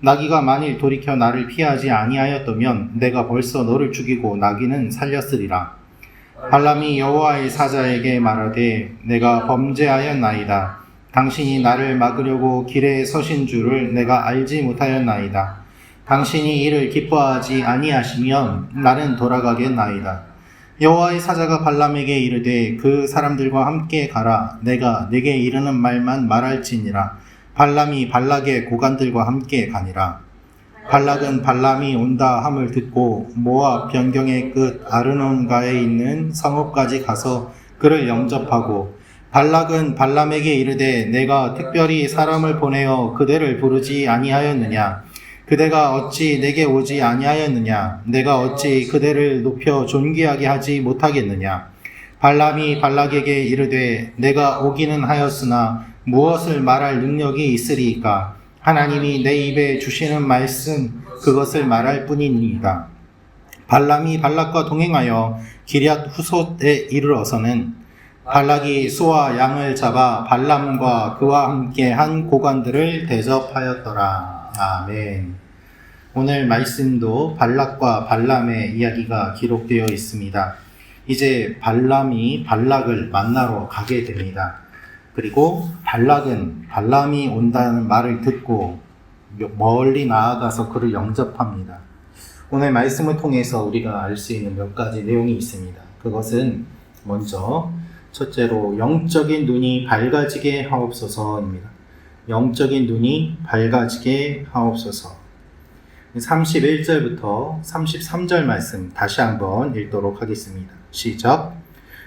나귀가 만일 돌이켜 나를 피하지 아니하였다면 내가 벌써 너를 죽이고 나귀는 살렸으리라. 발람이 여호와의 사자에게 말하되 내가 범죄하였나이다. 당신이 나를 막으려고 길에 서신 줄을 내가 알지 못하였나이다. 당신이 이를 기뻐하지 아니하시면 나는 돌아가겠나이다. 여호와의 사자가 발람에게 이르되 그 사람들과 함께 가라. 내가 내게 이르는 말만 말할지니라 발람이 발락의 고관들과 함께 가니라. 발락은 발람이 온다 함을 듣고 모압 변경의 끝 아르논가에 있는 성읍까지 가서 그를 영접하고 발락은 발람에게 이르되 내가 특별히 사람을 보내어 그대를 부르지 아니하였느냐? 그대가 어찌 내게 오지 아니하였느냐? 내가 어찌 그대를 높여 존귀하게 하지 못하겠느냐? 발람이 발락에게 이르되 내가 오기는 하였으나 무엇을 말할 능력이 있으리이까 하나님이 내 입에 주시는 말씀 그것을 말할 뿐이니이다 발람이 발락과 동행하여 기럇 후솥에 이르러서는 발락이 소와 양을 잡아 발람과 그와 함께 한 고관들을 대접하였더라. 아멘. 오늘 말씀도 발락과 발람의 이야기가 기록되어 있습니다. 이제 발람이 발락을 만나러 가게 됩니다. 그리고 발락은 발람이 온다는 말을 듣고 멀리 나아가서 그를 영접합니다. 오늘 말씀을 통해서 우리가 알 수 있는 몇 가지 내용이 있습니다. 그것은 먼저 첫째로 영적인 눈이 밝아지게 하옵소서입니다. 영적인 눈이 밝아지게 하옵소서. 31절부터 33절 말씀 다시 한번 읽도록 하겠습니다. 시작.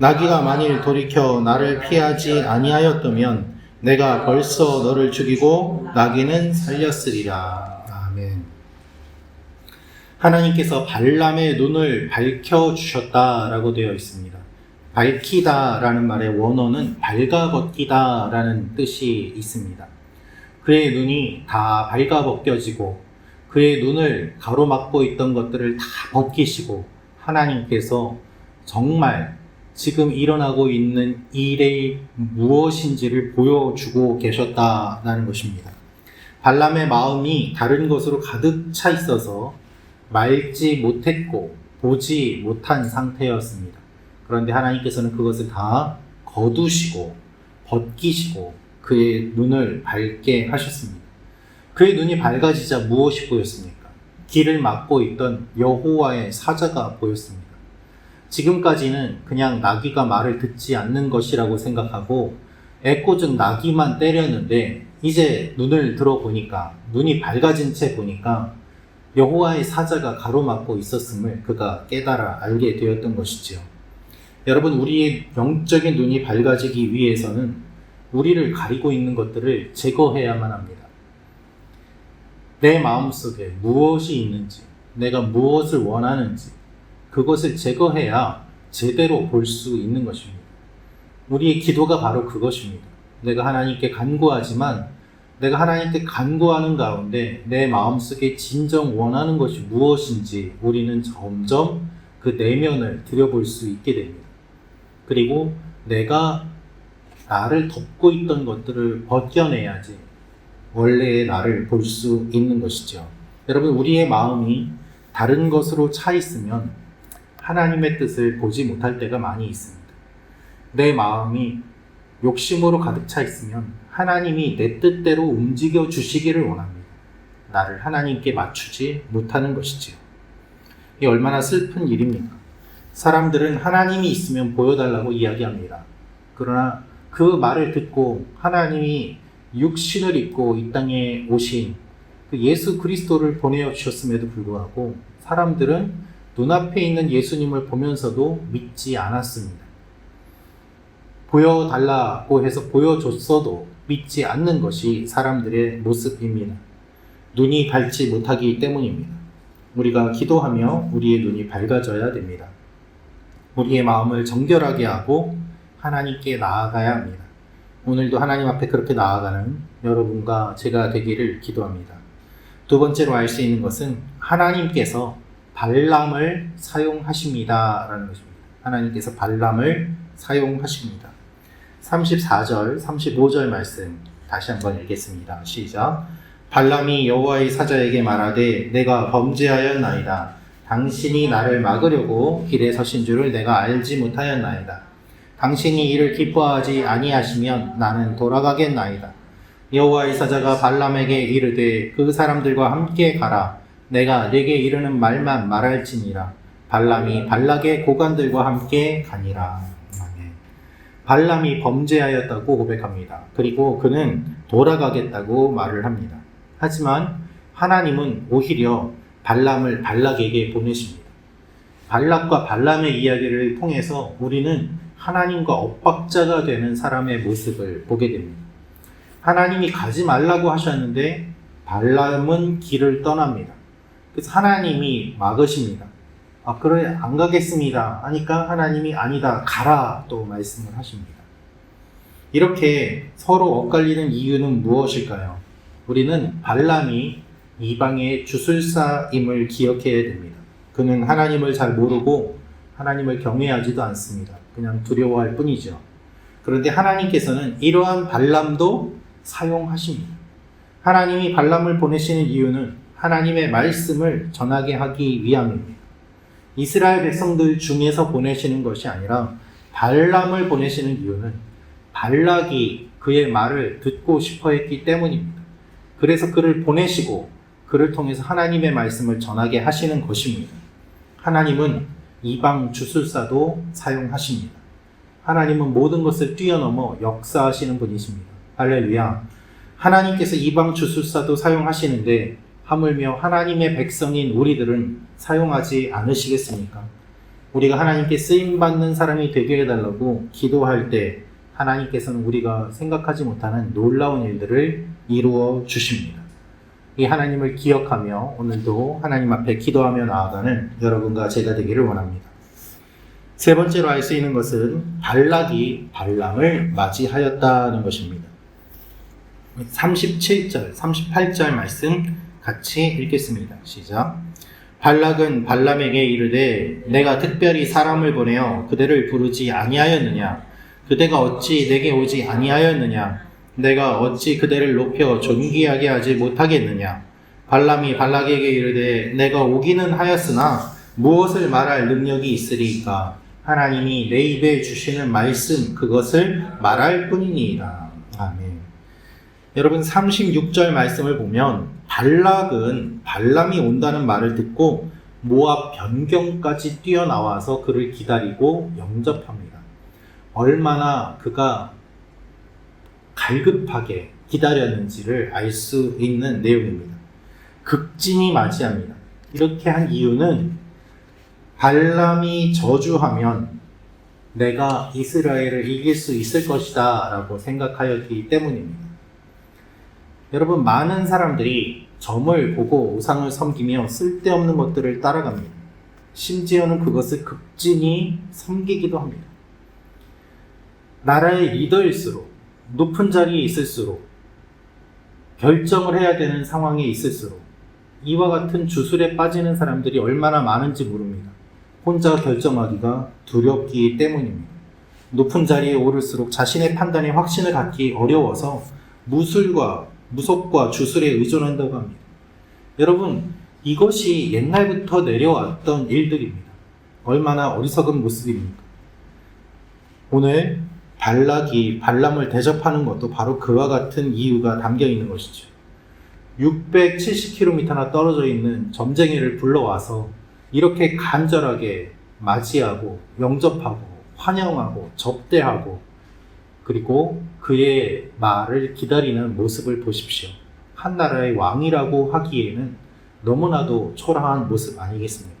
나귀가 만일 돌이켜 나를 피하지 아니하였다면 내가 벌써 너를 죽이고 나귀는 살렸으리라. 아멘. 하나님께서 발람의 눈을 밝혀 주셨다라고 되어 있습니다. 밝히다라는 말의 원어는 밝아벗기다라는 뜻이 있습니다. 그의 눈이 다 밝아벗겨지고 그의 눈을 가로막고 있던 것들을 다 벗기시고 하나님께서 정말 지금 일어나고 있는 일의 무엇인지를 보여주고 계셨다라는 것입니다. 발람의 마음이 다른 것으로 가득 차 있어서 말지 못했고 보지 못한 상태였습니다. 그런데 하나님께서는 그것을 다 거두시고 벗기시고 그의 눈을 밝게 하셨습니다. 그의 눈이 밝아지자 무엇이 보였습니까? 길을 막고 있던 여호와의 사자가 보였습니다. 지금까지는 그냥 나귀가 말을 듣지 않는 것이라고 생각하고 애꿎은 나귀만 때렸는데 이제 눈을 들어보니까 눈이 밝아진 채 보니까 여호와의 사자가 가로막고 있었음을 그가 깨달아 알게 되었던 것이지요. 여러분 우리의 영적인 눈이 밝아지기 위해서는 우리를 가리고 있는 것들을 제거해야만 합니다. 내 마음속에 무엇이 있는지, 내가 무엇을 원하는지, 그것을 제거해야 제대로 볼 수 있는 것입니다. 우리의 기도가 바로 그것입니다. 내가 하나님께 간구하지만 내가 하나님께 간구하는 가운데 내 마음속에 진정 원하는 것이 무엇인지 우리는 점점 그 내면을 들여볼 수 있게 됩니다. 그리고 내가 나를 덮고 있던 것들을 벗겨내야지 원래의 나를 볼 수 있는 것이죠. 여러분, 우리의 마음이 다른 것으로 차 있으면 하나님의 뜻을 보지 못할 때가 많이 있습니다. 내 마음이 욕심으로 가득 차 있으면 하나님이 내 뜻대로 움직여 주시기를 원합니다. 나를 하나님께 맞추지 못하는 것이지요. 이 얼마나 슬픈 일입니까? 사람들은 하나님이 있으면 보여달라고 이야기합니다. 그러나 그 말을 듣고 하나님이 육신을 입고 이 땅에 오신 그 예수 그리스도를 보내어 주셨음에도 불구하고 사람들은 눈앞에 있는 예수님을 보면서도 믿지 않았습니다. 보여달라고 해서 보여줬어도 믿지 않는 것이 사람들의 모습입니다. 눈이 밝지 못하기 때문입니다. 우리가 기도하며 우리의 눈이 밝아져야 됩니다. 우리의 마음을 정결하게 하고 하나님께 나아가야 합니다. 오늘도 하나님 앞에 그렇게 나아가는 여러분과 제가 되기를 기도합니다. 두 번째로 알 수 있는 것은 하나님께서 발람을 사용하십니다 라는 것입니다. 하나님께서 발람을 사용하십니다. 34절, 35절 말씀 다시 한번 읽겠습니다. 시작. 발람이 여호와의 사자에게 말하되 내가 범죄하였나이다. 당신이 나를 막으려고 길에 서신 줄을 내가 알지 못하였나이다. 당신이 이를 기뻐하지 아니하시면 나는 돌아가겠나이다. 여호와의 사자가 발람에게 이르되 그 사람들과 함께 가라. 내가 네게 이르는 말만 말할지니라. 발람이 발락의 고관들과 함께 가니라. 발람이 범죄하였다고 고백합니다. 그리고 그는 돌아가겠다고 말을 합니다. 하지만 하나님은 오히려 발람을 발락에게 보내십니다. 발락과 발람의 이야기를 통해서 우리는 하나님과 엇박자가 되는 사람의 모습을 보게 됩니다. 하나님이 가지 말라고 하셨는데 발람은 길을 떠납니다. 그래서 하나님이 막으십니다. 아, 그래, 안 가겠습니다. 하니까 하나님이 아니다, 가라, 또 말씀을 하십니다. 이렇게 서로 엇갈리는 이유는 무엇일까요? 우리는 발람이 이방의 주술사임을 기억해야 됩니다. 그는 하나님을 잘 모르고 하나님을 경외하지도 않습니다. 그냥 두려워할 뿐이죠. 그런데 하나님께서는 이러한 발람도 사용하십니다. 하나님이 발람을 보내시는 이유는 하나님의 말씀을 전하게 하기 위함입니다. 이스라엘 백성들 중에서 보내시는 것이 아니라 발람을 보내시는 이유는 발락이 그의 말을 듣고 싶어 했기 때문입니다. 그래서 그를 보내시고 그를 통해서 하나님의 말씀을 전하게 하시는 것입니다. 하나님은 이방 주술사도 사용하십니다. 하나님은 모든 것을 뛰어넘어 역사하시는 분이십니다. 할렐루야. 하나님께서 이방 주술사도 사용하시는데 하물며 하나님의 백성인 우리들은 사용하지 않으시겠습니까? 우리가 하나님께 쓰임 받는 사람이 되게 해달라고 기도할 때 하나님께서는 우리가 생각하지 못하는 놀라운 일들을 이루어 주십니다. 이 하나님을 기억하며 오늘도 하나님 앞에 기도하며 나아가는 여러분과 제가 되기를 원합니다. 세 번째로 알 수 있는 것은 발락이 발람을 맞이하였다는 것입니다. 37절, 38절 말씀 같이 읽겠습니다. 시작. 발락은 발람에게 이르되 내가 특별히 사람을 보내어 그대를 부르지 아니하였느냐 그대가 어찌 내게 오지 아니하였느냐 내가 어찌 그대를 높여 존귀하게 하지 못하겠느냐 발람이 발락에게 이르되 내가 오기는 하였으나 무엇을 말할 능력이 있으리까 하나님이 내 입에 주시는 말씀 그것을 말할 뿐이니이다. 아멘. 여러분 36절 말씀을 보면 발락은 발람이 온다는 말을 듣고 모압 변경까지 뛰어나와서 그를 기다리고 영접합니다. 얼마나 그가 갈급하게 기다렸는지를 알 수 있는 내용입니다. 극진히 맞이합니다. 이렇게 한 이유는 발람이 저주하면 내가 이스라엘을 이길 수 있을 것이다 라고 생각하였기 때문입니다. 여러분, 많은 사람들이 점을 보고 우상을 섬기며 쓸데없는 것들을 따라갑니다. 심지어는 그것을 극진히 섬기기도 합니다. 나라의 리더일수록, 높은 자리에 있을수록, 결정을 해야 되는 상황에 있을수록, 이와 같은 주술에 빠지는 사람들이 얼마나 많은지 모릅니다. 혼자 결정하기가 두렵기 때문입니다. 높은 자리에 오를수록 자신의 판단에 확신을 갖기 어려워서 무술과 무속과 주술에 의존한다고 합니다. 여러분, 이것이 옛날부터 내려왔던 일들입니다. 얼마나 어리석은 모습입니까? 오늘 발락이 발람을 대접하는 것도 바로 그와 같은 이유가 담겨 있는 것이죠. 670km나 떨어져 있는 점쟁이를 불러와서 이렇게 간절하게 맞이하고 영접하고 환영하고 접대하고 그리고 그의 말을 기다리는 모습을 보십시오. 한 나라의 왕이라고 하기에는 너무나도 초라한 모습 아니겠습니까?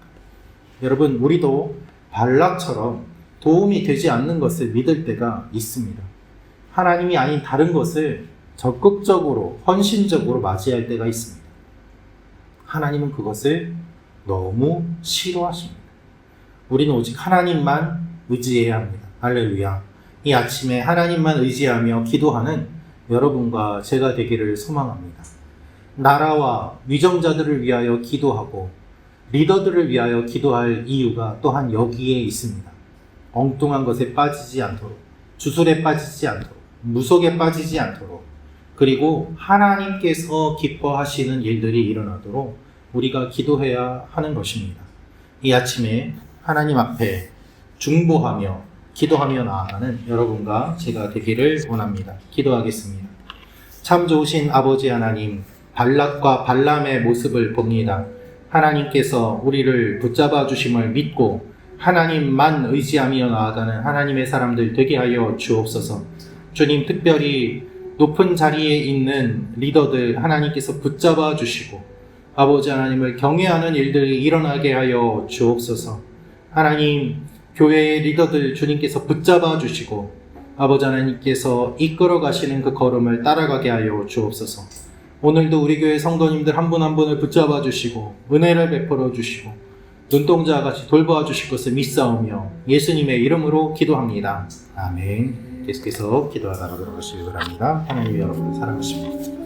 여러분, 우리도 발락처럼 도움이 되지 않는 것을 믿을 때가 있습니다. 하나님이 아닌 다른 것을 적극적으로, 헌신적으로 맞이할 때가 있습니다. 하나님은 그것을 너무 싫어하십니다. 우리는 오직 하나님만 의지해야 합니다. 할렐루야. 이 아침에 하나님만 의지하며 기도하는 여러분과 제가 되기를 소망합니다. 나라와 위정자들을 위하여 기도하고 리더들을 위하여 기도할 이유가 또한 여기에 있습니다. 엉뚱한 것에 빠지지 않도록, 주술에 빠지지 않도록, 무속에 빠지지 않도록, 그리고 하나님께서 기뻐하시는 일들이 일어나도록 우리가 기도해야 하는 것입니다. 이 아침에 하나님 앞에 중보하며 기도하며 나아가는 여러분과 제가 되기를 원합니다. 기도하겠습니다. 참 좋으신 아버지 하나님, 발락과 발람의 모습을 봅니다. 하나님께서 우리를 붙잡아 주심을 믿고 하나님만 의지하며 나아가는 하나님의 사람들 되게 하여 주옵소서. 주님 특별히 높은 자리에 있는 리더들 하나님께서 붙잡아 주시고 아버지 하나님을 경외하는 일들이 일어나게 하여 주옵소서. 하나님 교회의 리더들 주님께서 붙잡아 주시고 아버지 하나님께서 이끌어 가시는 그 걸음을 따라가게 하여 주옵소서. 오늘도 우리 교회 성도님들 한 분한 분을 붙잡아 주시고 은혜를 베풀어 주시고 눈동자 같이 돌보아 주실 것을 믿사오며 예수님의 이름으로 기도합니다. 아멘. 계속해서 기도하도록 하시기 바랍니다. 하나님 여러분을 사랑하십니다.